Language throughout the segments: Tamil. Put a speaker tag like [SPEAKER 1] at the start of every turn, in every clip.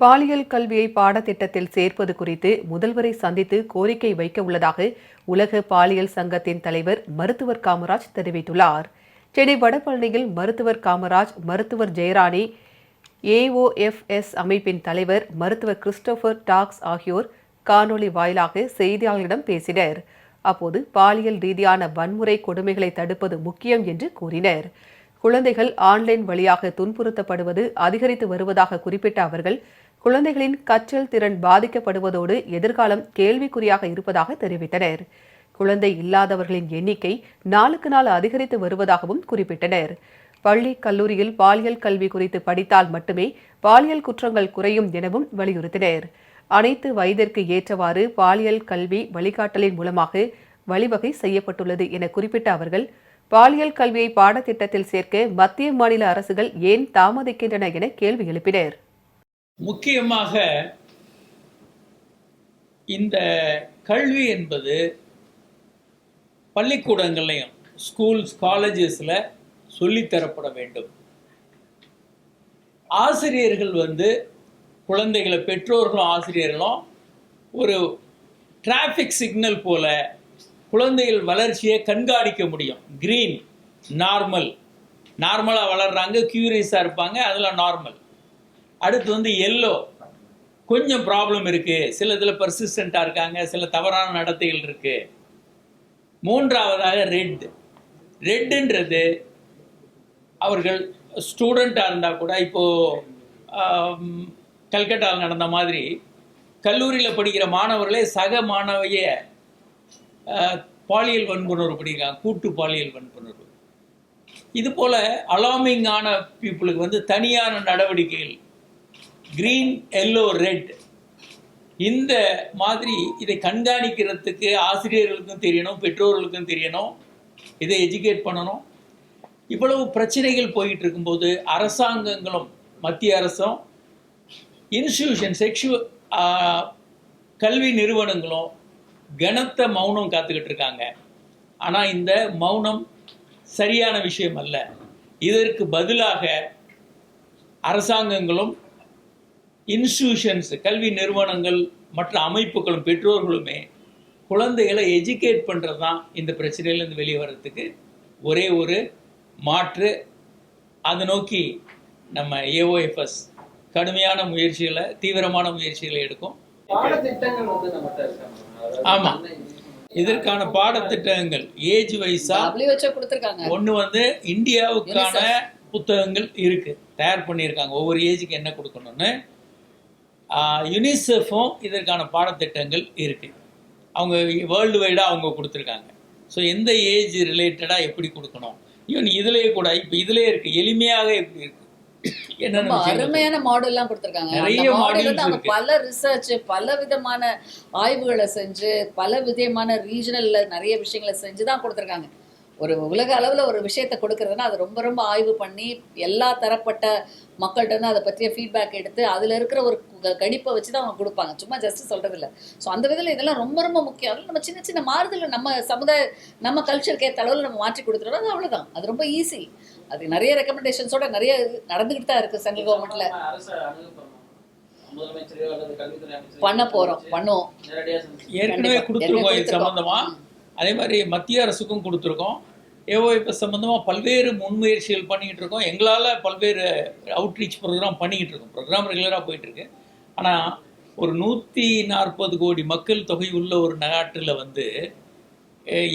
[SPEAKER 1] பாலியல் கல்வியை பாடத்திட்டத்தில் சேர்ப்பது குறித்து முதல்வரை சந்தித்து கோரிக்கை வைக்க உள்ளதாக உலக பாலியல் சங்கத்தின் தலைவர் மருத்துவர் காமராஜ் தெரிவித்துள்ளார். சென்னை வடபழனியில் மருத்துவர் காமராஜ் மருத்துவர் ஜெயராணி ஏஓஎஃப்எஸ் அமைப்பின் தலைவர் மருத்துவர் கிறிஸ்டோபர் டாக்ஸ் ஆகியோர் காணொலி வாயிலாக செய்தியாளர்களிடம் பேசினர். அப்போது பாலியல் ரீதியான வன்முறை கொடுமைகளை தடுப்பது முக்கியம் என்று கூறினர். குழந்தைகள் ஆன்லைன் வழியாக துன்புறுத்தப்படுவது அதிகரித்து வருவதாக குறிப்பிட்ட அவர்கள் குழந்தைகளின் கற்றல் திறன் பாதிக்கப்படுவதோடு எதிர்காலம் கேள்விக்குறியாக இருப்பதாக தெரிவித்தனர். குழந்தை இல்லாதவர்களின் எண்ணிக்கை நாளுக்கு நாள் அதிகரித்து வருவதாகவும் குறிப்பிட்டனர். பள்ளி கல்லூரியில் பாலியல் கல்வி குறித்து படித்தால் மட்டுமே பாலியல் குற்றங்கள் குறையும் எனவும் வலியுறுத்தினர். அனைத்து வயதிற்கு ஏற்றவாறு பாலியல் கல்வி வழிகாட்டலின் மூலமாக வழிவகை செய்யப்பட்டுள்ளது என குறிப்பிட்ட அவர்கள் பாலியல் கல்வியை பாடத்திட்டத்தில் சேர்க்க மத்திய மாநில அரசுகள் ஏன் தாமதிக்கின்றன என கேள்வி எழுப்பினர்.
[SPEAKER 2] முக்கியமாக இந்த கல்வி என்பது பள்ளிக்கூடங்கள்லையும் ஸ்கூல்ஸ் காலேஜஸில் சொல்லித்தரப்பட வேண்டும். ஆசிரியர்கள் வந்து குழந்தைகளை பெற்றோர்களும் ஆசிரியர்களும் ஒரு டிராஃபிக் சிக்னல் போல குழந்தைகள் வளர்ச்சியை கண்காணிக்க முடியும். க்ரீன் நார்மல் நார்மலாக வளர்கிறாங்க க்யூரியஸாக இருப்பாங்க அதெல்லாம் நார்மல் அடுத்து வந்து எல்லோ கொஞ்சம் ப்ராப்ளம் இருக்குது சில இதில் பர்சிஸ்டண்ட்டாக இருக்காங்க. சில தவறான நடத்தைகள் இருக்குது மூன்றாவதாக ரெட் ரெட்டுன்றது அவர்கள் ஸ்டூடெண்ட்டாக இருந்தால் கூட இப்போது கல்கட்டாவில் நடந்த மாதிரி கல்லூரியில் படிக்கிற மாணவர்களே சக மாணவிய பாலியல் வன்புணர்வு படிக்கிறாங்க. கூட்டு பாலியல் வன்புணர்வு. இது போல் அலாமிங்கான பீப்புளுக்கு வந்து தனியான நடவடிக்கைகள் க்ரீன் எல்லோ ரெட் இந்த மாதிரி இதை கண்காணிக்கிறதுக்கு ஆசிரியர்களுக்கும் தெரியணும் பெற்றோர்களுக்கும் தெரியணும் இதை எஜுகேட் பண்ணணும். இவ்வளவு பிரச்சனைகள் போயிட்டு இருக்கும்போது அரசாங்கங்களும் மத்திய அரசும் இன்ஸ்டியூஷன் செக்ஷு கல்வி நிறுவனங்களும் கனத்த மௌனம் காத்துக்கிட்டு இருக்காங்க. ஆனால் இந்த மௌனம் சரியான விஷயம் அல்ல. இதற்கு பதிலாக அரசாங்கங்களும் இன்ஸ்டியூஷன்ஸ் கல்வி நிறுவனங்கள் மற்ற அமைப்புகளும் பெற்றோர்களுமே குழந்தைகளை எஜுகேட் பண்ணுறது தான் இந்த பிரச்சனையிலேருந்து வெளியே வர்றதுக்கு ஒரே ஒரு மாற்று. அதை நோக்கி நம்ம ஏஓஎஃப்எஸ் கடுமையான முயற்சிகளை தீவிரமான முயற்சிகளை எடுக்கும்.
[SPEAKER 3] பாடத்திட்டங்கள் வந்து நம்மகிட்ட இருக்காங்க அதாவது
[SPEAKER 2] ஆமா. இதற்கான பாடத்திட்டங்கள் ஏஜ் வைஸா ஒன்று வந்து இந்தியாவுக்கான புத்தகங்கள் இருக்கு. தயார் பண்ணியிருக்காங்க. ஒவ்வொரு ஏஜுக்கு என்ன கொடுக்கணும்னு. யுனிசெஃபும் இதற்கான பாடத்திட்டங்கள் இருக்கு. அவங்க வேர்ல்டு வைடாக அவங்க கொடுத்துருக்காங்க. ஸோ எந்த ஏஜ் ரிலேட்டடாக எப்படி கொடுக்கணும்? ஈவன் இதுலேயே கூட இப்போ இதுலேயே இருக்கு. எளிமையாக எப்படி இருக்கு? என்னென்ன
[SPEAKER 4] ரொம்ப
[SPEAKER 2] விஷயங்கள்
[SPEAKER 4] அருமையான மாடல் எல்லாம் கொடுத்திருக்காங்க.
[SPEAKER 2] நிறைய
[SPEAKER 4] மாடல் அவங்க. பல ரிசர்ச் பல விதமான ஆய்வுகளை செஞ்சு பல விதமான ரீஜனல்ல நிறைய விஷயங்களை செஞ்சு தான் கொடுத்திருக்காங்க. ஒரு உலக அளவுல ஒரு விஷயத்தை கொடுக்கறதுன்னா அது ரொம்ப ரொம்ப ஆய்வு பண்ணி எல்லா தரப்பட்ட மக்கள்கிட்ட அதை பற்றிய ஃபீட்பேக் எடுத்து அதுல இருக்கிற ஒரு கணிப்பை வச்சு தான் அவங்க கொடுப்பாங்க. சும்மா ஜஸ்ட் சொல்றது இல்ல ஸோ அந்த விதத்தில் இதெல்லாம் ரொம்ப ரொம்ப முக்கியம். அதுல நம்ம சின்ன சின்ன மாறுதல் நம்ம சமுதாய நம்ம கல்ச்சருக்கு ஏற்ற அளவில் நம்ம மாற்றி கொடுத்துட்டோம் அது அவ்வளவுதான். அது ரொம்ப ஈஸி அது நிறைய ரெக்கமெண்டேஷன்ஸோட நிறைய இது நடந்துகிட்டு தான் இருக்கு சென்ட்ரல்
[SPEAKER 3] அமைச்சரையோ
[SPEAKER 4] பண்ண போறோம். பண்ணுவோம்.
[SPEAKER 2] ஏற்கனவே. கொடுத்துருக்கோம் இது சம்பந்தமா. அதே மாதிரி மத்திய அரசுக்கும் கொடுத்துருக்கோம். ஏஓஎஃப்எஸ் சம்மந்தமாக பல்வேறு முன்முயற்சிகள் பண்ணிக்கிட்டு இருக்கோம். எங்களால் பல்வேறு அவுட்ரீச் ப்ரோக்ராம் பண்ணிக்கிட்டு இருக்கோம். ப்ரோக்ராம் ரெகுலராக போயிட்டுருக்கு ஆனால் ஒரு நூற்றி நாற்பது கோடி மக்கள் தொகை உள்ள ஒரு நாட்டில் வந்து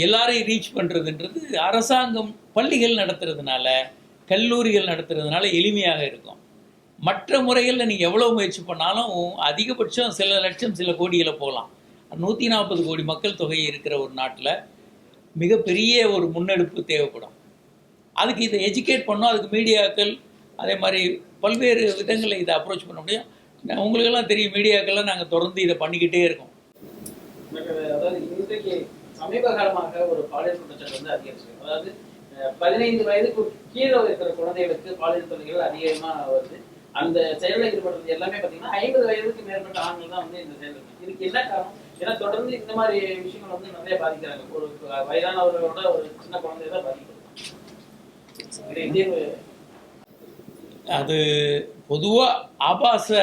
[SPEAKER 2] எல்லாரையும் ரீச் பண்ணுறதுன்றது அரசாங்கம் பள்ளிகள் நடத்துறதுனால கல்லூரிகள் நடத்துறதுனால எளிமையாக இருக்கும். மற்ற முறைகளில் நீங்கள் எவ்வளோ முயற்சி பண்ணாலும் அதிகபட்சம் சில லட்சம் சில கோடிகளை போகலாம். நூற்றி நாற்பது கோடி மக்கள் தொகை இருக்கிற ஒரு நாட்டில் மிகப்பெரிய ஒரு முன்னெடுப்பு தேவைப்படும். அதுக்கு இதை எஜுகேட் பண்ணோம் அதுக்கு மீடியாக்கள் அதே மாதிரி பல்வேறு விதங்களில் இதை அப்ரோச் பண்ண முடியும். உங்களுக்கெல்லாம் தெரியும் மீடியாக்கள்லாம் நாங்கள் தொடர்ந்து இதை பண்ணிக்கிட்டே இருக்கோம்.
[SPEAKER 3] அதாவது சமீப காலமாக ஒரு பாலியல் குற்றச்சாட்டு வந்து அதிகரிச்சிருக்கு. அதாவது பதினைந்து வயதுக்கு கீழே இருக்கிற குழந்தைகளுக்கு பாலியல் தொல்லைகள் அதிகமாக வருது. அந்த செயலில் ஈடுபடுறது எல்லாமே பார்த்தீங்கன்னா ஐம்பது வயதுக்கு மேற்பட்ட ஆண்கள் தான் வந்து இந்த செயல் இருக்கு. இதுக்கு என்ன காரணம்? ஏன்னா தொடர்ந்து இந்த மாதிரி விஷயங்கள் வந்து நிறைய பாதிக்கிறாங்க. ஒரு வயதானவர்களோட ஒரு சின்ன குழந்தை தான் பாதிக்கப்படுது
[SPEAKER 2] அது பொதுவாக ஆபாச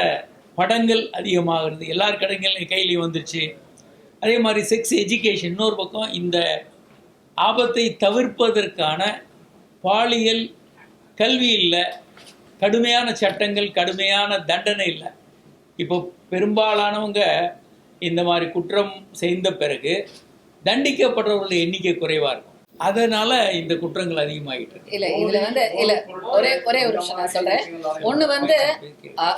[SPEAKER 2] படங்கள் அதிகமாகிறது. எல்லார் கடைகள் கையிலையும் வந்துருச்சு. அதே மாதிரி செக்ஸ் எஜுகேஷன் இன்னொரு பக்கம் இந்த ஆபத்தை தவிர்ப்பதற்கான பாலியல் கல்வி இல்லை. கடுமையான சட்டங்கள் கடுமையான தண்டனை இல்லை. இப்போ பெரும்பாலானவங்க இந்த மாதிரி குற்றம் செய்த பிறகு தண்டிக்கப்படுறவர்களுடைய எண்ணிக்கை குறைவாக இருக்கும். அதனால இந்த குற்றங்கள் அதிகமாகிட்டு இருக்கு.
[SPEAKER 4] இல்ல இதுல வந்து இல்ல ஒரே ஒரே ஒரு விஷயம் நான் சொல்றேன். ஒண்ணு வந்து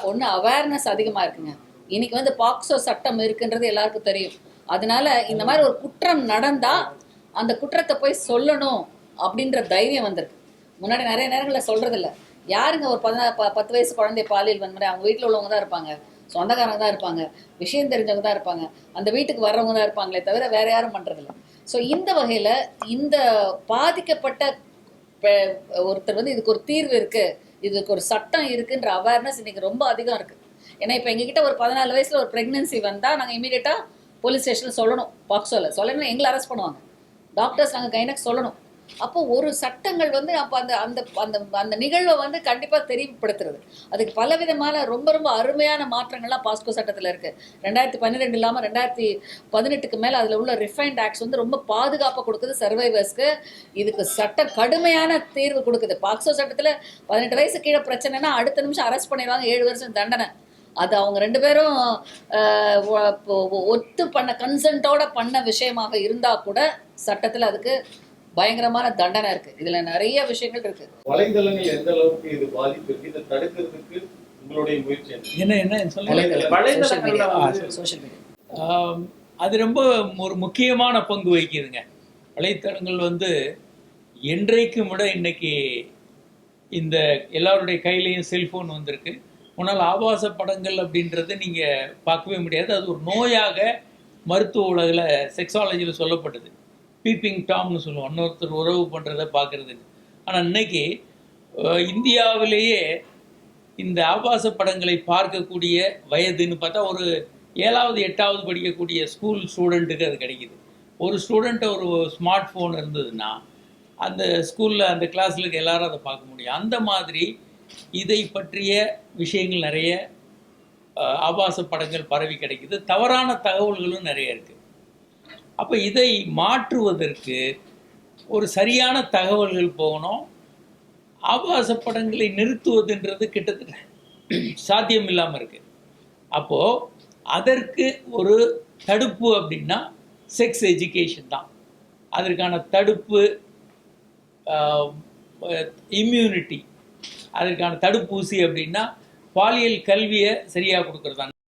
[SPEAKER 4] ஒண்ணு அவேர்னஸ் அதிகமா இருக்குங்க. இன்னைக்கு வந்து பாக்ஸோ சட்டம் இருக்குன்றது எல்லாருக்கும் தெரியும். அதனால இந்த மாதிரி ஒரு குற்றம் நடந்தா அந்த குற்றத்தை போய் சொல்லணும் அப்படின்ற தைரியம் வந்திருக்கு. முன்னாடி நிறைய நேரங்களில் சொல்றது இல்லை யாருங்க ஒரு பதினா ப- பத்து வயசு குழந்தை பாலியல் வன்முறை? அவங்க வீட்டில் உள்ளவங்க தான் இருப்பாங்க. சொந்தக்காரங்க தான் இருப்பாங்க விஷயம் தெரிஞ்சவங்க தான் இருப்பாங்க அந்த வீட்டுக்கு வர்றவங்க தான் இருப்பாங்களே தவிர வேற யாரும் பண்றதில்ல. ஸோ இந்த வகையில இந்த பாதிக்கப்பட்ட ஒருத்தர் வந்து இதுக்கு ஒரு தீர்வு இருக்கு இதுக்கு ஒரு சட்டம் இருக்குன்ற அவேர்னஸ் இன்னைக்கு ரொம்ப அதிகம் இருக்கு. ஏன்னா இப்போ எங்ககிட்ட ஒரு பதினாலு வயசுல ஒரு பிரெக்னன்சி வந்தா நாங்கள் இமீடியட்டா போலீஸ் ஸ்டேஷன் சொல்லணும். பாக்ஸோல சொல்லணும் எங்களை அரெஸ்ட் பண்ணுவாங்க. டாக்டர்ஸ் நாங்கள் கைனக் சொல்லணும். அப்போ ஒரு சட்டங்கள் வந்து அப்போ அந்த அந்த அந்த அந்த நிகழ்வை வந்து கண்டிப்பா தெரியப்படுத்துறது. அதுக்கு பல விதமான ரொம்ப ரொம்ப அருமையான மாற்றங்கள்லாம் பாஸ்கோ சட்டத்தில் இருக்கு. ரெண்டாயிரத்தி பன்னிரெண்டு இல்லாமல் ரெண்டாயிரத்தி பதினெட்டுக்கு மேலே அதுல உள்ள ரிஃபைன்ட் ஆக்ட்ஸ் வந்து ரொம்ப பாதுகாப்பாக கொடுக்குது சர்வைவர்ஸ்க்கு இதுக்கு சட்ட கடுமையான தீர்வு கொடுக்குது. பாக்ஸோ சட்டத்தில் பதினெட்டு வயசு கீழே பிரச்சனைனா அடுத்த நிமிஷம் அரெஸ்ட் பண்ணிடுவாங்க ஏழு வருஷம் தண்டனை. அது அவங்க ரெண்டு பேரும் ஆஹ், ஒத்து பண்ண கன்சென்ட்டோட பண்ண விஷயமாக இருந்தா கூட சட்டத்தில் அதுக்கு பயங்கரமான தண்டனை இருக்கு. இதுல நிறைய விஷயங்கள் இருக்கு.
[SPEAKER 5] வலைதளங்கள் எந்த அளவுக்கு இது பாதிப்பு இருக்கு? இதை தடுக்கிறதுக்கு உங்களுடைய முயற்சி என்ன?
[SPEAKER 2] என்ன
[SPEAKER 4] சோஷியல் மீடியா
[SPEAKER 2] அது ரொம்ப ஒரு முக்கியமான பங்கு வகிக்குதுங்க. வலைத்தளங்கள் வந்து என்றைக்கும் விட இன்னைக்கு இந்த எல்லாருடைய கையிலையும் செல்போன் வந்திருக்கு. முன்னால் ஆபாச படங்கள் அப்படின்றது நீங்கள் பார்க்கவே முடியாது. அது ஒரு நோயாக மருத்துவ உலகில் செக்ஸாலஜியில் சொல்லப்பட்டது. பீப்பிங் டாம்னு சொல்லுவோம். இன்னொருத்தர் உறவு பண்ணுறதை பார்க்குறதுக்கு ஆனால் இன்னைக்கு இந்தியாவிலேயே இந்த ஆபாச படங்களை பார்க்கக்கூடிய வயதுன்னு பார்த்தா ஒரு ஏழாவது எட்டாவது படிக்கக்கூடிய ஸ்கூல் ஸ்டூடெண்ட்டுக்கு அது கிடைக்கிது. ஒரு ஸ்டூடெண்ட்டை ஒரு ஸ்மார்ட் ஃபோன் இருந்ததுன்னா அந்த ஸ்கூலில் அந்த கிளாஸில் இருக்க எல்லாரும் அதை பார்க்க முடியும். அந்த மாதிரி இதை பற்றிய விஷயங்கள் நிறைய ஆபாச படங்கள் பரவி கிடைக்குது. தவறான தகவல்களும் நிறைய இருக்குது அப்போ இதை மாற்றுவதற்கு ஒரு சரியான தகவல்கள் போகணும். ஆபாச படங்களை நிறுத்துவதுன்றது கிட்டத்தட்ட சாத்தியம் இல்லாமல் இருக்குது அப்போது அதற்கு ஒரு தடுப்பு அப்படின்னா செக்ஸ் எஜுகேஷன் தான். அதற்கான தடுப்பு இம்யூனிட்டி அதற்கான தடுப்பூசி அப்படின்னா பாலியல் கல்வியை சரியாக கொடுக்குறதாங்க